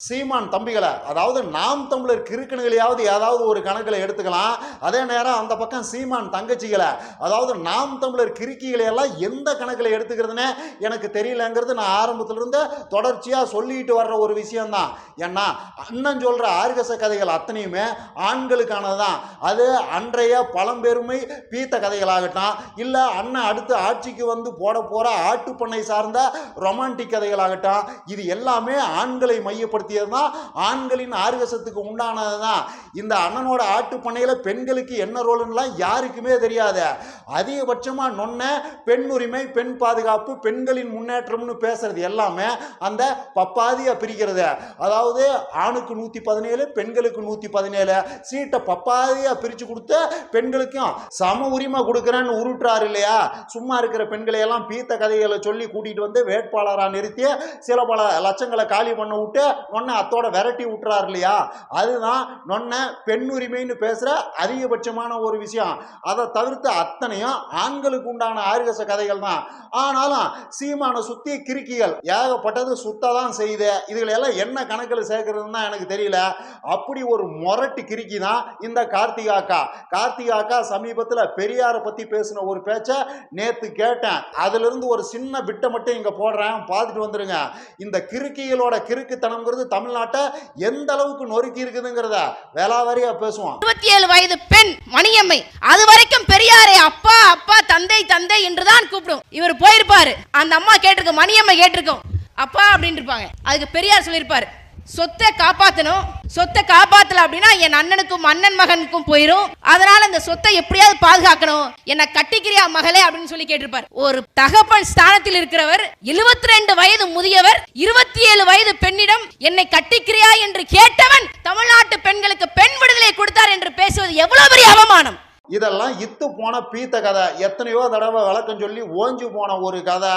சீமான் தம்பிகளை அதாவது நாம் தமிழர் கிறுக்கணுகளையாவது ஏதாவது ஒரு கணக்கில் எடுத்துக்கலாம். அதே நேரம் அந்த பக்கம் சீமான் தங்கச்சிகளை அதாவது நாம் தமிழர் கிறுக்கிகளை எல்லாம் எந்த கணக்கில் எடுத்துக்கிறதுனே எனக்கு தெரியலங்கிறது நான் ஆரம்பத்திலிருந்து தொடர்ச்சியாக சொல்லிட்டு வர்ற ஒரு விஷயம்தான். ஏன்னா அண்ணன் சொல்கிற ஆர்கச கதைகள் அத்தனையுமே ஆண்களுக்கானது தான் அது அன்றைய பழம்பெருமை பீத்த கதைகளாகட்டும் இல்லை அண்ணன் அடுத்து ஆட்சிக்கு வந்து போட போகிற ஆட்டுப்பண்ணை சார்ந்த ரொமான்டிக் கதைகளாகட்டும் இது எல்லாமே ஆண்களை மையப்படுத்தி தான் ஆண்களின் ஆர்வசத்துக்கு உண்டானது தான் இந்த அண்ணனோட ஆட்டுப்பண்ணையில் பெண்களுக்கு என்ன ரோலுன்னெலாம் யாருக்குமே தெரியாது. அதிகபட்சமாக நொன்ன பெண் உரிமை பெண் பாதுகாப்பு பெண்களின் முன்னேற்றம்னு பேசுறது எல்லாமே அந்த பப்பாதியாக பிரிக்கிறது. அதாவது ஆணுக்கு நூற்றி பதினேழு பெண்களுக்கு நூற்றி பதினேழு. சீட்டை பப்பாதியாக பிரித்து கொடுத்து பெண்களுக்கும் சம உரிமை கொடுக்குறேன்னு உருட்டுறாரு இல்லையா? சும்மா இருக்கிற பெண்களை எல்லாம் பீத்த கதைகளை சொல்லி கூட்டிகிட்டு வந்து வேட்பாளராக நிறுத்தி சில பல லட்சங்களை காலி பண்ண விட்டு பொண்ணை அத்தோட விரட்டி விட்டுறாரு இல்லையா? அதுதான் நொன்ன பெண் உரிமைன்னு பேசுகிற அதிகபட்சமான ஒரு விஷயம். அதை தவிர்த்து அத்தனையும் ஆண்களுக்கு உண்டான ஆர்கச கதைகள் தான். ஆனாலும் சீமானை சுற்றி கிறுக்கிகள் ஏகப்பட்டது சுத்த தான் செய்யுது. இதுகளை எல்லாம் என்ன கணக்கில் சேர்க்கறதுன்னு எனக்கு தெரியல. அப்படி ஒரு முரட்டு கிறுக்கி தான் இந்த கார்த்திகாக்கா கார்த்திகாக்கா கார்த்திகா அக்கா சமீபத்தில் பெரியாரை பற்றி பேசின ஒரு பேச்சை நேற்று கேட்டேன். அதுலேருந்து ஒரு சின்ன பிட்டை மட்டும் இங்கே போடுறேன். பார்த்துட்டு வந்துடுங்க இந்த கிறுக்கிகளோட கிறுக்குத்தனம்ங்கிறது தமிழ்நாட்டை எந்த அளவுக்கு நொறுக்கி இருக்குதுங்கிறத வேளாவாரியா பேசுவோம் இருபத்தி ஏழு வயது பெண் மணியம்மை. அது வரைக்கும் பெரியாரே அப்பா அப்பா தந்தை தந்தை என்றுதான் கூப்பிடும். இவர் போயிருப்பாரு. அந்த அம்மா கேட்டிருக்க மணியம்மை கேட்டிருக்கோம். அப்பா அப்படின்னு இருப்பாங்க. அதுக்கு பெரியார் சொல்லியிருப்பாரு. சொத்தை காப்பாத்தணும். சொத்தை காப்பாத்தல அப்படின்னா என் அண்ணனுக்கும் அண்ணன் மகனுக்கும் போயிரும். அதனால அந்த சொத்தை எப்படியாவது பாதுகாக்கணும். என்ன கட்டிக்கிறியா மகளே அப்படின்னு சொல்லி கேட்டிருப்பார். ஒரு தகப்பன் ஸ்தானத்தில் இருக்கிறவர் 72 ரெண்டு வயது முதியவர் இருபத்தி ஏழு வயது பெண்ணிடம் என்னை கட்டிக்கிறியா என்று கேட்டவன் தமிழ்நாட்டு பெண்களுக்கு பெண் விடுதலை கொடுத்தார் என்று பேசுவது எவ்வளவு பெரிய அவமானம். இதெல்லாம் இத்து போன பீத்த கதை. எத்தனையோ தடவை விளக்கம் சொல்லி ஓஞ்சு போன ஒரு கதை.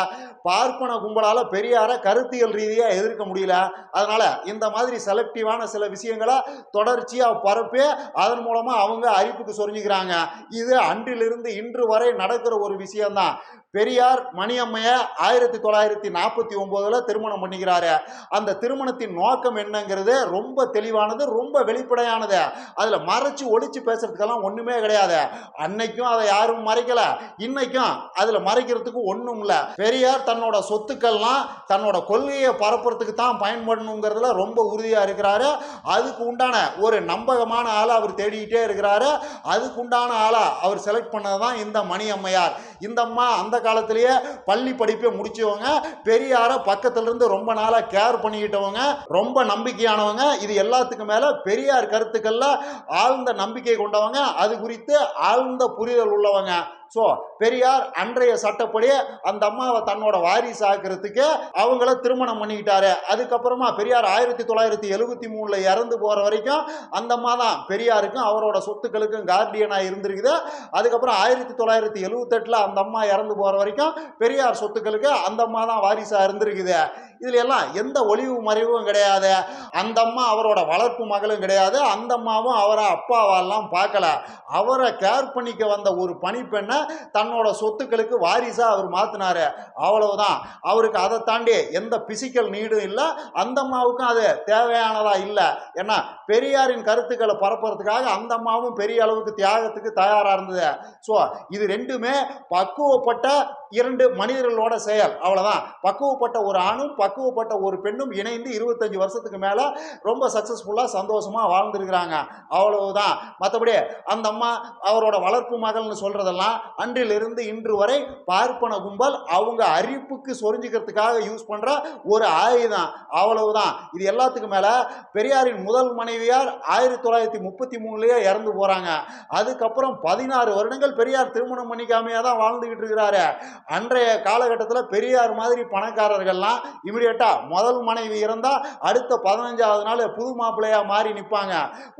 பார்ப்பன கும்பலால் பெரியார கருத்தியல் ரீதியாக எதிர்க்க முடியல. அதனால இந்த மாதிரி செலக்டிவான சில விஷயங்களை தொடர்ச்சியாக பரப்பி அதன் மூலமாக அவங்க அரிப்புக்கு சொரிஞ்சுக்கிறாங்க. இது அன்றிலிருந்து இன்று வரை நடக்கிற ஒரு விஷயம்தான். பெரியார் மணியம்மைய ஆயிரத்தி தொள்ளாயிரத்தி நாற்பத்தி ஒம்போதில் திருமணம் பண்ணிக்கிறாரு. அந்த திருமணத்தின் நோக்கம் என்னங்கிறது ரொம்ப தெளிவானது ரொம்ப வெளிப்படையானது. அதில் மறைச்சு ஒழிச்சு பேசுறதுக்கெல்லாம் ஒன்றுமே கிடையாது. அன்னைக்கும் அதை யாரும் மறைக்கல. இன்னைக்கும் அதில் மறைக்கிறதுக்கு ஒன்றும் இல்லை. பெரியார் தன்னோட சொத்துக்கள்லாம் தன்னோட கொள்கையை பரப்புறதுக்கு தான் பயன்படணுங்கிறதுல ரொம்ப உறுதியாக இருக்கிறாரு. அதுக்கு உண்டான ஒரு நம்பகமான ஆளை அவர் தேடிக்கிட்டே இருக்கிறாரு. அதுக்கு உண்டான ஆளை அவர் செலக்ட் பண்ணது தான் இந்த மணி அம்மையார் இந்த அம்மா அந்த காலத்திலேயே பள்ளி படிப்பை முடிச்சவங்க பெரியாரை பக்கத்துலேருந்து ரொம்ப நாளாக கேர் பண்ணிக்கிட்டவங்க ரொம்ப நம்பிக்கையானவங்க. இது எல்லாத்துக்கும் மேலே பெரியார் கருத்துக்களில் ஆழ்ந்த நம்பிக்கை கொண்டவங்க. அது குறித்து ஆழ்ந்த புரிதல் உள்ளவங்க. ஸோ பெரியார் அன்றைய சட்டப்படி அந்த அம்மாவை தன்னோட வாரிசு ஆக்கிறதுக்கு அவங்கள திருமணம் பண்ணிக்கிட்டாரு. அதுக்கப்புறமா பெரியார் ஆயிரத்தி தொள்ளாயிரத்தி எழுபத்தி மூணில் இறந்து போகிற வரைக்கும் அந்த அம்மா தான் பெரியாருக்கும் அவரோட சொத்துக்களுக்கும் கார்டியனாக இருந்திருக்குது. அதுக்கப்புறம் ஆயிரத்தி தொள்ளாயிரத்தி எழுபத்தெட்டில் அந்த அம்மா இறந்து போகிற வரைக்கும் பெரியார் சொத்துக்களுக்கு அந்த அம்மா தான் வாரிசாக இருந்திருக்குது. இதுல எல்லாம் எந்த ஒளிவு மறைவும் கிடையாது. அந்த அம்மா அவரோட வளர்ப்பு மகளும் கிடையாது. அந்த அம்மாவும் அவரை அப்பாவெல்லாம் பார்க்கல. அவரை கேர் பண்ணிக்க வந்த ஒரு பணிப்பெண்ணை தன்னோட சொத்துக்களுக்கு வாரிசா அவர் மாத்தினாரு. அவ்வளவுதான். அவருக்கு அதை தாண்டி எந்த பிசிக்கல் நீடும் இல்லை. அந்த அம்மாவுக்கும் அது தேவையானதா இல்லை. ஏன்னா பெரியாரின் கருத்துக்களை பரப்புறதுக்காக அந்த அம்மாவும் பெரிய அளவுக்கு தியாகத்துக்கு தயாரா இருந்தது. ஸோ இது ரெண்டுமே பக்குவப்பட்ட இரண்டு மனிதர்களோட செயல். அவ்வளவுதான். பக்குவப்பட்ட ஒரு ஆணும் பக்குவப்பட்ட ஒரு பெண்ணும் இணைந்து இருபத்தஞ்சு வருஷத்துக்கு மேலே ரொம்ப சக்ஸஸ்ஃபுல்லாக சந்தோஷமாக வாழ்ந்துருக்கிறாங்க. அவ்வளவுதான். மற்றபடி அந்த அம்மா அவரோட வளர்ப்பு மகள்னு சொல்கிறதெல்லாம் அன்றிலிருந்து இன்று வரை பார்ப்பன கும்பல் அவங்க அரிப்புக்கு சொரிஞ்சுக்கிறதுக்காக யூஸ் பண்ணுற ஒரு ஆயுதம் அவ்வளவுதான். இது எல்லாத்துக்கும் மேலே பெரியாரின் முதல் மனைவியார் ஆயிரத்தி தொள்ளாயிரத்தி முப்பத்தி மூணுலேயே இறந்து போகிறாங்க அதுக்கப்புறம் பதினாறு வருடங்கள் பெரியார் திருமணம் பண்ணிக்காமையாக தான் வாழ்ந்துக்கிட்டு இருக்கிறாரு. அன்றைய காலகட்டத்தில் பெரியார் மாதிரி பணக்காரர்கள்லாம் இமிடியட்டாக முதல் மனைவி இறந்தால் அடுத்த பதினஞ்சாவது நாள் புது மாப்பிள்ளையாக மாறி நிற்பாங்க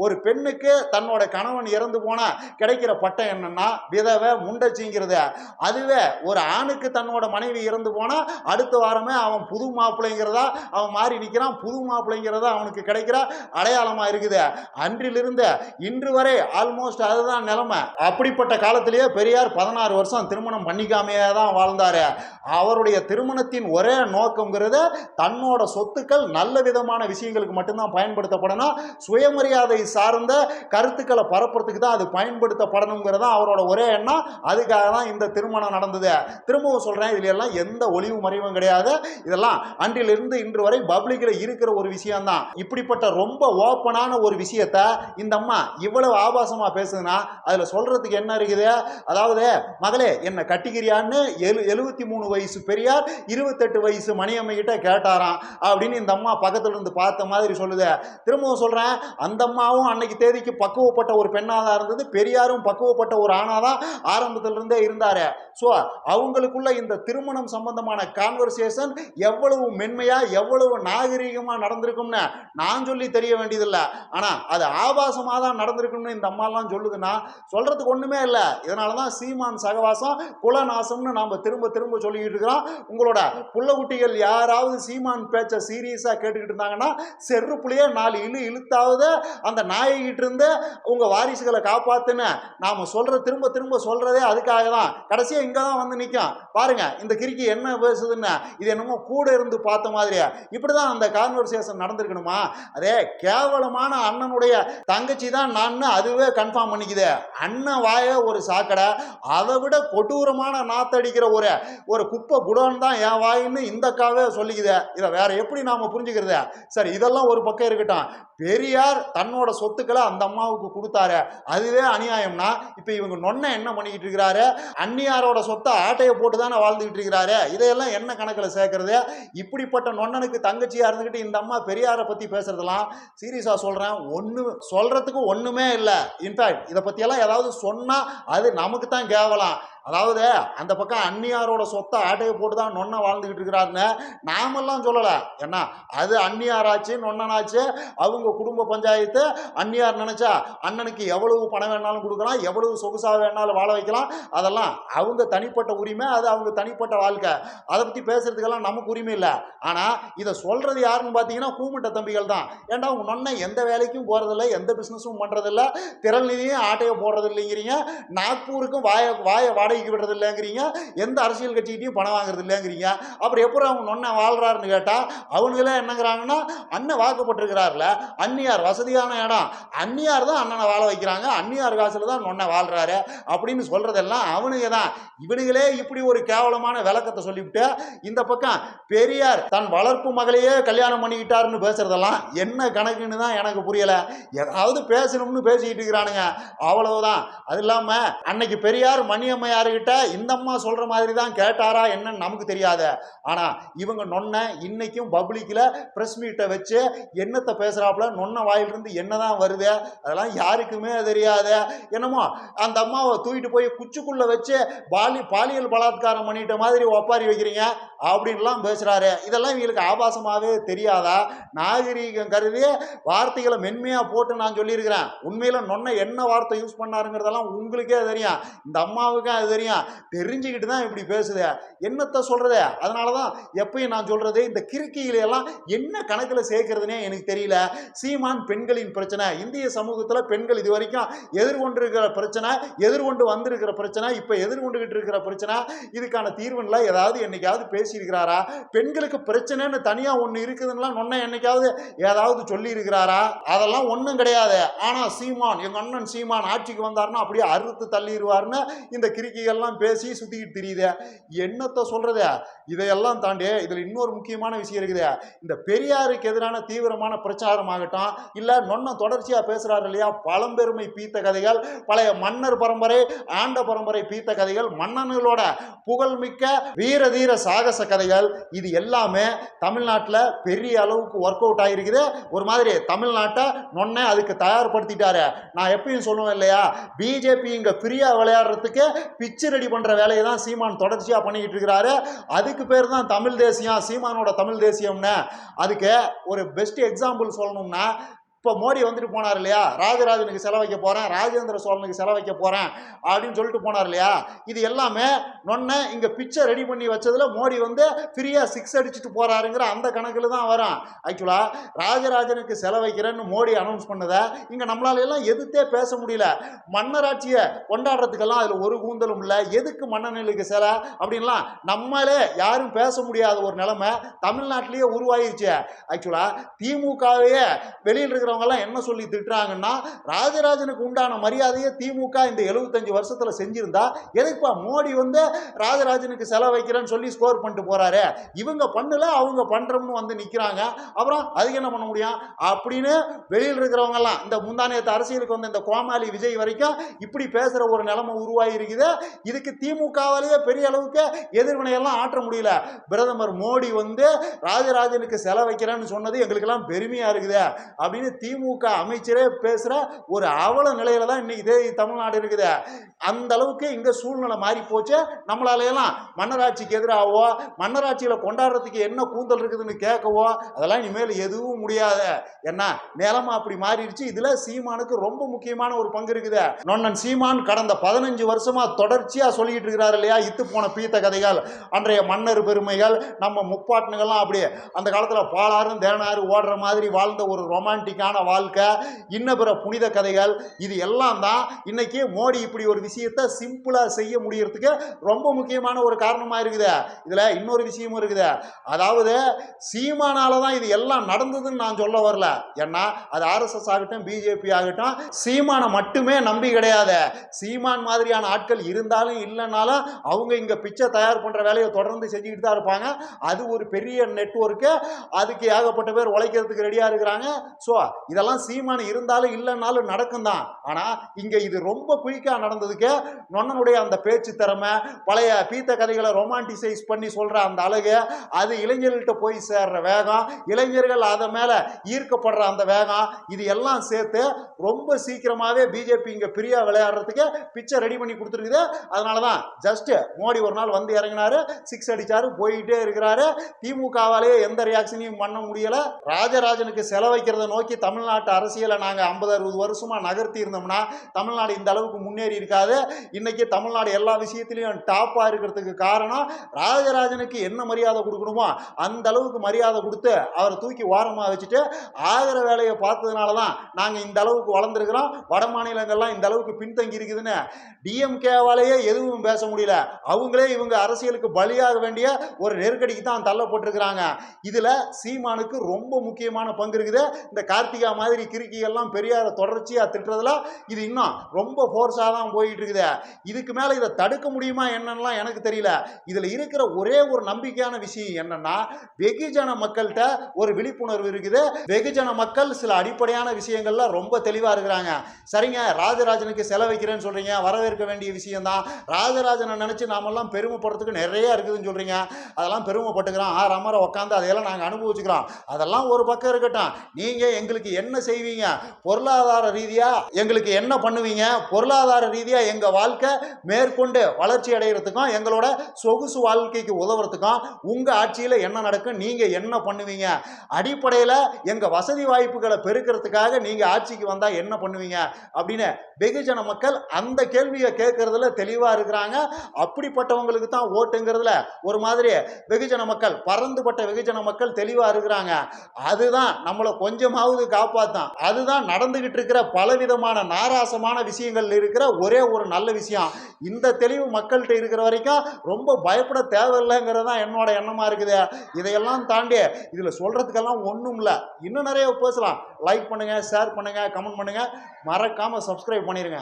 ஒரு பெண்ணுக்கு தன்னோட கணவன் இறந்து போனால் கிடைக்கிற பட்டம் என்னன்னா விதவை முண்டச்சிங்கிறது. அதுவே ஒரு ஆணுக்கு தன்னோட மனைவி இறந்து போனால் அடுத்த வாரமே அவன் புது மாப்பிள்ளைங்கிறதா அவன் மாறி நிற்கிறான் புது மாப்பிள்ளைங்கிறதா அவனுக்கு கிடைக்கிற அடையாளமாக இருக்குது. அன்றிலிருந்து இன்று வரை ஆல்மோஸ்ட் அதுதான் நிலைமை. அப்படிப்பட்ட காலத்திலேயே பெரியார் பதினாறு வருஷம் திருமணம் பண்ணிக்காமையே தான் வாழ்ந்தார். வாழ்ந்தாரு அவருடைய திருமணத்தின் ஒரே நோக்கங்கிறது தன்னோட சொத்துக்கள் நல்ல விதமான விஷயங்களுக்கு மட்டும்தான் பயன்படுத்தப்படணும். சுயமரியாதை சார்ந்த கருத்துக்களை பரப்புறதுக்கு தான் அது பயன்படுத்தப்படணுங்கிறது தான் அவரோட ஒரே எண்ணம். அதுக்காக தான் இந்த திருமணம் நடந்தது. திரும்பவும் சொல்கிறேன் இதுல எல்லாம் எந்த ஒளிவு மறைவும் கிடையாது. இதெல்லாம் அன்றிலிருந்து இன்று வரை பப்ளிக்கில் இருக்கிற ஒரு விஷயம்தான். இப்படிப்பட்ட ரொம்ப ஓப்பனான ஒரு விஷயத்த இந்த அம்மா இவ்வளவு ஆபாசமாக பேசுதுன்னா அதில் சொல்கிறதுக்கு என்ன இருக்குது? அதாவது மகளே என்ன கட்டிக்கிறியான்னு எழு எழுபத்தி மூணு வயசு பெரியார் இருபத்தெட்டு வயசு மணியம்மை கிட்ட கேட்டாராம். அப்படின்னு இந்த அம்மா பக்கத்துல இருந்து பார்த்த மாதிரி சொல்லுது. திரும்பவும் சொல்றேன் அந்த அம்மாவும் அன்னைக்கு தேதிக்கு பக்குவப்பட்ட ஒரு பெண்ணாக தான் இருந்தது. பெரியாரும் பக்குவப்பட்ட ஒரு ஆணாக தான் ஆரம்பத்துல இருந்தே இருந்தாரு. ஸோ அவங்களுக்குள்ள இந்த திருமணம் சம்பந்தமான கான்வர்சேஷன் எவ்வளவு மென்மையா எவ்வளவு நாகரீகமாக நடந்திருக்கும்னு நான் சொல்லி தெரிய வேண்டியதில்லை. ஆனால் அது ஆபாசமாக தான் நடந்திருக்கும்னு இந்த அம்மாலாம் சொல்லுதுன்னா சொல்றதுக்கு ஒன்றுமே இல்லை. இதனால தான் சீமான் சகவாசம் குலநாசம்னு நாம் திரும்ப திரும்ப சொல்லிக்கிட்டு இருக்கிறோம். உங்களோட புள்ள குட்டிகள் யாராவது சீமான் பேச்சை சீரியஸாக கேட்டுக்கிட்டு இருந்தாங்கன்னா செருப்புலேயே நாலு இழு இழுத்தாவது அந்த நாயகிட்டு இருந்து உங்கள் வாரிசுகளை காப்பாத்துன்னு நாம் சொல்கிற திரும்ப திரும்ப சொல்கிறதே அதுக்காக தான் கடைசியாக இங்கே தான் வந்து நிற்கும் பாருங்க இந்த கிறுக்கி என்ன பேசுதுன்னு இது என்னமோ கூட இருந்து பார்த்த மாதிரியா? இப்படிதான் அந்த கான்வர்சேஷன் நடந்திருக்கணுமா? அதே கேவலமான அண்ணனுடைய தங்கச்சி தான் நான் அதுவே கன்ஃபார்ம் பண்ணிக்குது. அண்ணன் வாய ஒரு சாக்கடை அதை விட கொடூரமான நாத்தடிக்கிற ஒரு ஒரு குப்பை குடோன் தான் என் வாயின்னு இந்த அக்காவே சொல்லிக்குது. இதை வேற எப்படி நாம புரிஞ்சுக்கிறது? சரி இதெல்லாம் ஒரு பக்கம் இருக்கட்டும். பெரியார் தன்னோட சொத்துக்களை அந்த அம்மாவுக்கு கொடுத்தாரு. அதுவே அநியாயம்னா இப்போ இவங்க நொன்ன என்ன பண்ணிக்கிட்டு இருக்கிறாரு? அந்நியாரோட சொத்தை ஆட்டையை போட்டு தானே வாழ்ந்துகிட்டு இருக்கிறாரு? இதையெல்லாம் என்ன கணக்கில் சேர்க்கறது? இப்படிப்பட்ட நொன்னனுக்கு தங்கச்சியா இருந்துக்கிட்டு இந்த அம்மா பெரியாரை பத்தி பேசுறதெல்லாம் சீரியஸா சொல்றேன். ஒண்ணு சொல்றதுக்கு ஒண்ணுமே இல்லை. இன்ஃபேக்ட் இதை பத்தியெல்லாம் ஏதாவது சொன்னா அது நமக்கு தான் கேவலாம். அதாவது அந்த பக்கம் அந்நியாரோட சொத்தை ஆட்டையை போட்டு தான் நொன்ன வாழ்ந்துக்கிட்டு இருக்கிறாருன்னு நாமெல்லாம் சொல்லலை. ஏன்னா அது அந்நியாராச்சு நொன்னனாச்சு அவங்க குடும்ப பஞ்சாயத்து அந்நியார் நினைச்சா அண்ணனுக்கு எவ்வளவு பணம் வேணாலும் கொடுக்கலாம் எவ்வளவு சொகுசாக வேணாலும் வாழ வைக்கலாம். அதெல்லாம் அவங்க தனிப்பட்ட உரிமை அது அவங்க தனிப்பட்ட வாழ்க்கை. அதை பற்றி பேசுறதுக்கெல்லாம் நமக்கு உரிமை இல்லை. ஆனால் இதை சொல்றது யாருன்னு பார்த்தீங்கன்னா கூமிட்ட தம்பிகள் தான். ஏன்டா உங்க நொன்னை எந்த வேலைக்கும் போகிறதில்ல எந்த பிஸ்னஸும் பண்ணுறதில்ல திரள் நிதியும் ஆட்டையை போடுறது இல்லைங்கிறீங்க நாக்பூருக்கும் வாய வாய வாடகைக்கு விடுறது இல்லைங்கிறீங்க எந்த அரசியல் கட்சிக்கிட்டையும் பணம் வாங்குறது இல்லைங்கிறீங்க அப்புறம் எப்படி அவங்க நொன்ன வாழ்றாருன்னு கேட்டால் அவனுங்களே என்னங்கிறாங்கன்னா அண்ணன் வாக்கப்பட்டிருக்கிறார்ல அன்னியார் வசதியான இடம் அன்னியார் தான் அண்ணனை வாழ வைக்கிறாங்க அந்நியார் காசில் தான் நொன்ன வாழ்றாரு அப்படின்னு சொல்றதெல்லாம் அவனுங்க தான். இவனுங்களே இப்படி ஒரு கேவலமான விளக்கத்தை சொல்லிவிட்டு இந்த பக்கம் பெரியார் தன் வளர்ப்பு மகளையே கல்யாணம் பண்ணிக்கிட்டாருன்னு பேசுறதெல்லாம் என்ன கணக்குன்னு தான் எனக்கு புரியல. ஏதாவது பேசணும்னு பேசிக்கிட்டு இருக்கிறானுங்க. அவ்வளவுதான். அது இல்லாமல் அன்னைக்கு பெரியார் மணியம்மையார் மணியம்மையார்கிட்ட இந்த அம்மா சொல்ற மாதிரி தான் கேட்டாரா என்னன்னு நமக்கு தெரியாது. ஆனா இவங்க நொன்ன இன்னைக்கும் பப்ளிக்ல பிரஸ் மீட்டை வச்சு என்னத்தை பேசுறாப்புல? நொன்ன வாயிலிருந்து என்னதான் வருது? அதெல்லாம் யாருக்குமே தெரியாது. என்னமோ அந்த அம்மாவை தூக்கிட்டு போய் குச்சிக்குள்ளே வச்சு பாலி பாலியல் பலாத்காரம் பண்ணிட்ட மாதிரி ஒப்பாரி வைக்கிறீங்க அப்படின்லாம் பேசுறாரு. இதெல்லாம் இவங்களுக்கு ஆபாசமாவே தெரியாதா? நாகரீகம் கருதி வார்த்தைகளை மென்மையா போட்டு நான் சொல்லியிருக்கிறேன். உண்மையில நொன்ன என்ன வார்த்தை யூஸ் பண்ணாருங்கிறதெல்லாம் உங்களுக்கே தெரியும். இந்த அம்மாவுக்கும் அது தெரியும்? தெரிஞ்சுக்கிட்டு தான் இப்படி பேசுது. என்னத்தை சொல்றது? அதனால தான் எப்பயும் நான் சொல்றது இந்த கிறுக்கிகளை எல்லாம் என்ன கணக்கில் சேர்க்கறதுனே எனக்கு தெரியல. சீமான் பெண்களின் பிரச்சனை இந்திய சமூகத்தில் பெண்கள் இது வரைக்கும் எதிர்கொண்டிருக்கிற பிரச்சனை எதிர்கொண்டு வந்திருக்கிற பிரச்சனை இப்போ எதிர்கொண்டுகிட்டு இருக்கிற பிரச்சனை இதுக்கான தீர்வுல ஏதாவது என்னைக்காவது பேசியிருக்கிறாரா? பெண்களுக்கு பிரச்சனைன்னு தனியாக ஒன்று இருக்குதுன்னா நொன்ன என்னைக்காவது ஏதாவது சொல்லியிருக்கிறாரா? அதெல்லாம் ஒன்றும் கிடையாது. ஆனால் சீமான் எங்கள் அண்ணன் சீமான் ஆட்சிக்கு வந்தார்னா அப்படியே அறுத்து தள்ளிடுவார்னு இந்த கிறுக்கிகள்லாம் பேசி சுற்றிக்கிட்டு தெரியுது? என்னத்தை சொல்றது? இதையெல்லாம் தாண்டி இதில் இன்னொரு முக்கியமான விஷயம் இருக்குது. இந்த பெரியாருக்கு எதிரான தீவிரமான பிரச்சாரம் ஆகட்டும் இல்லை நொன்ன தொடர்ச்சியாக பேசுகிறாரு இல்லையா? பழம்பெருமை பீத்த கதைகள் பழைய மன்னர் பரம்பரை ஆண்ட பரம்பரை பீத்த கதைகள் மன்னன்களோட புகழ்மிக்க வீர தீர சாகச கதைகள் இது எல்லாமே தமிழ்நாட்டில் பெரிய அளவுக்கு ஒர்க் அவுட் ஆகிருக்குது ஒரு மாதிரி தமிழ்நாட்டை நொன்ன அதுக்கு தயார்படுத்திட்டாரு. நான் எப்பயும் சொல்லுவேன் இல்லையா? பிஜேபி இங்கே ஃப்ரீயாக விளையாடுறதுக்கு பிச்சு ரெடி பண்ணுற வேலையை தான் சீமான் தொடர்ச்சியாக பண்ணிக்கிட்டு இருக்கிறாரு. அதுக்கு பேர் தான் தமிழ் தேசியம். சீமானோட தமிழ் தேசியம்னு. அதுக்கு ஒரு பெஸ்ட் எக்ஸாம்பிள் சொல்லணும்னா இப்போ மோடி வந்துட்டு போனார் இல்லையா? ராஜராஜனுக்கு செலவைக்க போகிறேன் ராஜேந்திர சோழனுக்கு செலவைக்க போகிறேன் அப்படின்னு சொல்லிட்டு போனார் இல்லையா? இது எல்லாமே நொன்ன இங்கே பிச்சை ரெடி பண்ணி வச்சதுல மோடி வந்து ஃப்ரீயாக சிக்ஸ் அடிச்சுட்டு போகிறாருங்கிற அந்த கணக்கில் தான் வரும் ஆக்சுவலாக ராஜராஜனுக்கு செலவைக்கிறேன்னு மோடி அனௌன்ஸ் பண்ணதை இங்கே நம்மளால எல்லாம் எதிர்த்தே பேச முடியல. மன்னராட்சியை கொண்டாடுறதுக்கெல்லாம் அதில் ஒரு கூந்தலும் இல்லை. எதுக்கு மன்னனுக்கு சிலை அப்படின்லாம் நம்மளே யாரும் பேச முடியாத ஒரு நிலைமை தமிழ்நாட்டிலேயே உருவாயிருச்சு ஆக்சுவலாக திமுகவையே வெளியில் இருக்கிற இருக்கிறவங்கெல்லாம் என்ன சொல்லி திட்டுறாங்கன்னா ராஜராஜனுக்கு உண்டான மரியாதையை திமுக இந்த எழுபத்தஞ்சு வருஷத்தில் செஞ்சிருந்தா எதுக்குப்பா மோடி வந்து ராஜராஜனுக்கு செலவு வைக்கிறேன்னு சொல்லி ஸ்கோர் பண்ணிட்டு போறாரு? இவங்க பண்ணல அவங்க பண்றோம்னு வந்து நிற்கிறாங்க அப்புறம் அதுக்கு என்ன பண்ண முடியும்? அப்படின்னு வெளியில் இருக்கிறவங்கலாம் இந்த முந்தானியத்து அரசியலுக்கு வந்து இந்த கோமாளி விஜய் வரைக்கும் இப்படி பேசுகிற ஒரு நிலைமை உருவாகி இருக்குது இதுக்கு திமுகவாலேயே பெரிய அளவுக்கு எதிர்வினையெல்லாம் ஆற்ற முடியல. பிரதமர் மோடி வந்து ராஜராஜனுக்கு செலவு வைக்கிறேன்னு சொன்னது எங்களுக்கெல்லாம் பெருமையாக இருக்குது அப்படின்னு திமுக அமைச்சரே பேசுகிற ஒரு அவல நிலையில தான் இன்னைக்கு இதே தமிழ்நாடு இருக்குது. அந்த அளவுக்கு இங்கே சூழ்நிலை மாறி போச்சு. நம்மளாலையெல்லாம் மன்னராட்சிக்கு எதிராகவோ மன்னராட்சியில் கொண்டாடுறதுக்கு என்ன கூந்தல் இருக்குதுன்னு கேட்கவோ அதெல்லாம் இனிமேல் எதுவும் முடியாது. என்ன நிலமா அப்படி மாறிடுச்சு. இதில் சீமானுக்கு ரொம்ப முக்கியமான ஒரு பங்கு இருக்குது. நொன்னன் சீமான் கடந்த பதினஞ்சு வருஷமா தொடர்ச்சியாக சொல்லிட்டு இருக்கிறாரு இல்லையா? இத்து போன பீத்த கதைகள் அன்றைய மன்னர் பெருமைகள் நம்ம முப்பாட்டனுங்கள்லாம் அப்படியே அந்த காலத்தில் பாலாறும் தேனாறு ஓடுற மாதிரி வாழ்ந்த ஒரு ரொமான்டிக்கான வாழ்க்கை இன்ன பிற புனித கதைகள் இது எல்லாம் தான் இன்னைக்கு மோடி இப்படி ஒரு விஷயத்தை சிம்பிளாக செய்ய முடியறதுக்கு ரொம்ப முக்கியமான ஒரு காரணமாக இருக்குது. இதில் இன்னொரு விஷயமும் இருக்குது. அதாவது சீமானால தான் இது எல்லாம் நடந்ததுன்னு நான் சொல்ல வரல. ஏன்னா அது ஆர்எஸ்எஸ் ஆகட்டும் பிஜேபி ஆகட்டும் சீமானை மட்டுமே நம்பி கிடையாது. சீமான் மாதிரியான ஆட்கள் இருந்தாலும் இல்லைனாலும் அவங்க இங்கே பிச்சை தயார் பண்ணுற வேலையை தொடர்ந்து செஞ்சுக்கிட்டு தான் இருப்பாங்க. அது ஒரு பெரிய நெட்ஒர்க்கு அதுக்கு ஏகப்பட்ட பேர் உழைக்கிறதுக்கு ரெடியாக இருக்கிறாங்க. ஸோ இதெல்லாம் சீமான் இருந்தாலும் இல்லைனாலும் நடக்கும் தான் ஆனால் இங்கே இது ரொம்ப குயிக்காக நடந்ததுக்கு நொன்னனுடைய அந்த பேச்சு திறமை பழைய பீத்த கதைகளை ரொமான்டிசைஸ் பண்ணி சொல்கிற அந்த அழகு அது இளைஞர்கள்ட்ட போய் சேர்ற வேகம் இளைஞர்கள் அதை மேலே ஈர்க்கப்படுற அந்த வேகம் இது எல்லாம் சேர்த்து ரொம்ப சீக்கிரமாகவே பிஜேபி இங்கே பிரியா விளையாடுறதுக்கு பிச்சை ரெடி பண்ணி கொடுத்துருக்குது. அதனால தான் ஜஸ்ட்டு மோடி ஒரு நாள் வந்து இறங்கினாரு சிக்ஸ் அடிச்சாரு போயிட்டே இருக்கிறாரு. திமுகவாலேயே எந்த ரியாக்ஷனையும் பண்ண முடியலை. ராஜராஜனுக்கு செலவைக்கிறத நோக்கி தமிழ்நாட்டு அரசியலை நாங்கள் ஐம்பது அறுபது வருஷமாக நகர்த்தி இருந்தோம்னா தமிழ்நாடு இந்த அளவுக்கு முன்னேறி இருக்காது. இன்றைக்கி தமிழ்நாடு எல்லா விஷயத்திலையும் டாப்பாக இருக்கிறதுக்கு காரணம் ராஜராஜனுக்கு என்ன மரியாதை கொடுக்கணுமோ அந்த அளவுக்கு மரியாதை கொடுத்து அவரை தூக்கி ஓரமாக வச்சுட்டு ஆகிற வேலையை பார்த்ததுனால தான் நாங்கள் இந்த அளவுக்கு வளர்ந்துருக்கிறோம். வட மாநிலங்கள்லாம் இந்த அளவுக்கு பின்தங்கி இருக்குதுன்னு டிஎம்கேவாலேயே எதுவும் பேச முடியல. அவங்களே இவங்க அரசியலுக்கு பலியாக வேண்டிய ஒரு நெருக்கடிக்கு தான் தள்ளப்பட்டிருக்கிறாங்க. இதில் சீமானுக்கு ரொம்ப முக்கியமான பங்கு இருக்குது. இந்த கார்த்திகை மாதிரி கிறுக்கிகள்லாம் பெரியார தொடர்ச்சியாக திட்டுறதுல இது இன்னும் ரொம்ப ஃபோர்ஸாக தான் போயிட்டு இருக்குது இதுக்கு மேலே இதை தடுக்க முடியுமா என்னன்னுலாம் எனக்கு தெரியல. இதில் இருக்கிற ஒரே ஒரு நம்பிக்கையான விஷயம் என்னன்னா வெகுஜன மக்கள்கிட்ட ஒரு விழிப்புணர்வு இருக்குது. வெகுஜன மக்கள் சில அடிப்படையான விஷயங்கள்ல ரொம்ப தெளிவாக இருக்கிறாங்க. சரிங்க ராஜராஜனுக்கு செலவைக்கிறேன்னு சொல்றீங்க வரவேற்க வேண்டிய விஷயம் தான் ராஜராஜனை நினச்சி நாமெல்லாம் பெருமைப்படுறதுக்கு நிறைய இருக்குதுன்னு சொல்றீங்க. அதெல்லாம் பெருமைப்பட்டுக்கிறோம். ஆறு உட்காந்து அதையெல்லாம் நாங்கள் அனுபவிச்சுக்கிறோம். அதெல்லாம் ஒரு பக்கம் இருக்கட்டும். நீங்கள் எங்களுக்கு என்ன செய்வீங்க? பொருளாதார ரீதியாக எங்களுக்கு என்ன பண்ணுவீங்க? பொருளாதார ரீதியாக எங்கள் வாழ்க்கை மேற்கொண்டு வளர்ச்சி அடைகிறதுக்கும் எங்களோட சொகுசு வாழ்க்கைக்கு உதவுறதுக்கும் உங்கள் ஆட்சியில் என்ன நடக்கும்? நீங்கள் என்ன பண்ணுவீங்க? அடிப்படையில் எங்கள் வசதி வாய்ப்புகளை பெருக்கிறதுக்காக நீங்கள் ஆட்சிக்கு வந்தால் என்ன பண்ணுவீங்க? அப்படின்னு வெகுஜன மக்கள் அந்த கேள்வியை கேட்கறதுல தெளிவாக இருக்கிறாங்க. அப்படிப்பட்டவங்களுக்கு தான் ஓட்டுங்கிறதுல ஒரு மாதிரி வெகுஜன மக்கள் பறந்துபட்ட வெகுஜன மக்கள் தெளிவாக இருக்கிறாங்க. அதுதான் நம்மளை கொஞ்சமாவது காப்பாத்தான். அதுதான் நடந்துகிட்டு இருக்கிற பலவிதமான நாராசமான விஷயங்கள் இருக்கிற ஒரே ஒரு நல்ல விஷயம். இந்த தெளிவு மக்கள்கிட்ட இருக்கிற வரைக்கும் ரொம்ப பயப்பட தேவையில்லைங்கிறது தான் என்னோட எண்ணமாக இருக்குது. இதையெல்லாம் தாண்டி இதில் சொல்கிறதுக்கெல்லாம் ஒன்றும் இல்லை. இன்னும் நிறைய பேசலாம். லைக் பண்ணுங்கள் ஷேர் பண்ணுங்கள் கமெண்ட் பண்ணுங்கள் மறக்காமல் சப்ஸ்கிரைப் பண்ணிடுங்க